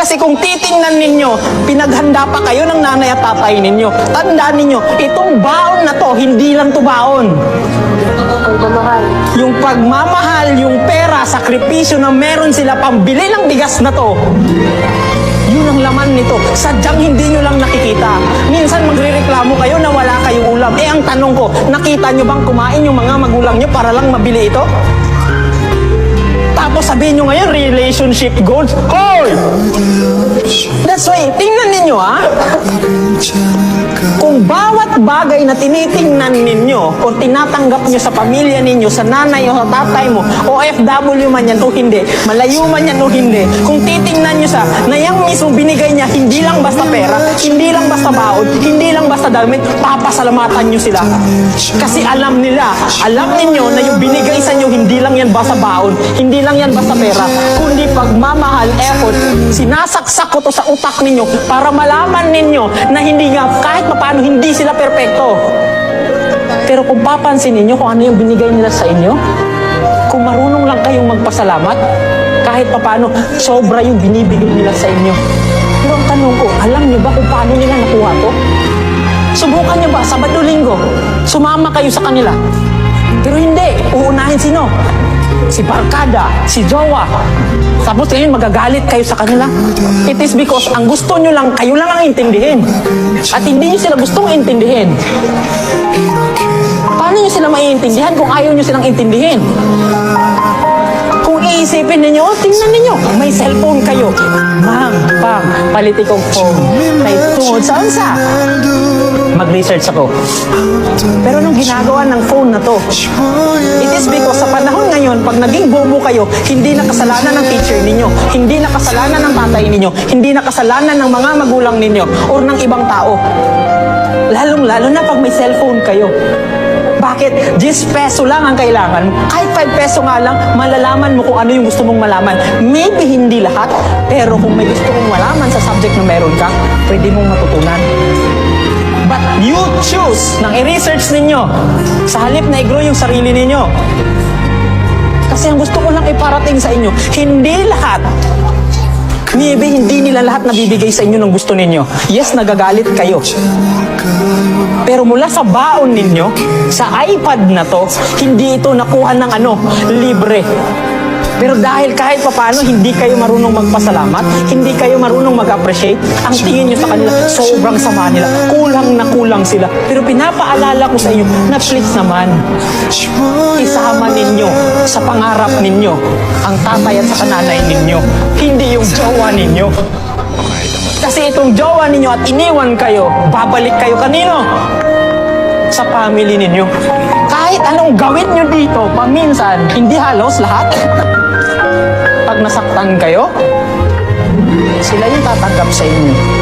Kasi kung titingnan ninyo, pinaghanda pa kayo ng nanay at tatay ninyo. Tandaan ninyo, itong baon na to, hindi lang to baon. Pagmamahal. Yung pagmamahal, yung pera, sakripisyo na meron sila pambili ng bigas na to. Yun ang laman nito. Sadyang hindi nyo lang nakikita. Minsan magrereklamo kayo na wala kayong ulam. Eh ang tanong ko, nakita nyo bang kumain yung mga magulang nyo para lang mabili ito? Tapos sabihin nyo ngayon, relationship goals. Hoy! Bagay na tinitingnan ninyo o tinatanggap nyo sa pamilya ninyo, sa nanay o sa tatay mo, o FW man yan o hindi, malayo man yan o hindi, kung titingnan nyo sa, na yung mismo binigay niya, hindi lang basta pera, hindi lang basta baon, hindi lang basta damit, papasalamatan nyo sila. Kasi alam nila, alam ninyo na yung binigay sa inyo, hindi lang yan basta baon, hindi lang yan basta pera, kundi pagmamahal, effort, sinasaksak ko to sa utak ninyo para malaman ninyo na hindi nga, kahit paano hindi sila perpekto. Pero kung papansin ninyo kung ano yung binigay nila sa inyo, kung marunong lang kayong magpasalamat, kahit paano, sobra yung binibigay nila sa inyo. Pero ang tanong ko, alam niyo ba kung paano nila nakuha to? Subukan niyo ba, Sabado Linggo, sumama kayo sa kanila. Pero hindi, uunahin sino? Si Barkada, si Jowa. Tapos ngayon magagalit kayo sa kanila. It is because ang gusto nyo lang, kayo lang ang intindihin. At hindi nyo sila gustong intindihin. Paano nyo sila maiintindihan kung ayaw nyo silang intindihin? Kung iisipin ninyo, tingnan ninyo, may cellphone kayo. Ma'am, pam, paliti kong phone. Kay tungod sa unsa. Mag-research ako. Pero nung ginagawa ng phone na to, it is because sa panahon ngayon, pag naging bobo kayo, hindi na kasalanan ng teacher ninyo, hindi na kasalanan ng tatay ninyo, hindi na kasalanan ng mga magulang ninyo, or ng ibang tao. Lalong-lalo na pag may cellphone kayo. Bakit? 10 peso lang ang kailangan. Kahit 5 peso nga lang, malalaman mo kung ano yung gusto mong malaman. Maybe hindi lahat, pero kung may gusto mong malaman sa meron ka, pwede mong matutunan. But you choose nang i-research ninyo sa halip na i-grow yung sarili ninyo. Kasi ang gusto ko lang iparating sa inyo, hindi lahat Maybe hindi nila lahat nabibigay sa inyo ng gusto ninyo. Yes, nagagalit kayo. Pero mula sa baon ninyo, sa iPad na to, hindi ito nakuha ng ano, libre. Pero dahil kahit papano hindi kayo marunong magpasalamat, hindi kayo marunong mag-appreciate, ang tingin nyo sa kanila, sobrang sama nila. Kulang na kulang sila. Pero pinapaalala ko sa inyo na please naman, isama ninyo sa pangarap ninyo ang tatay at sa kananay ninyo, hindi yung jowa ninyo. Kasi itong jowa ninyo at iniwan kayo, babalik kayo kanino? Sa family ninyo. Kahit anong gawin nyo dito, paminsan, hindi halos lahat. Nasaktan kayo, sila yung tatanggap sa inyo.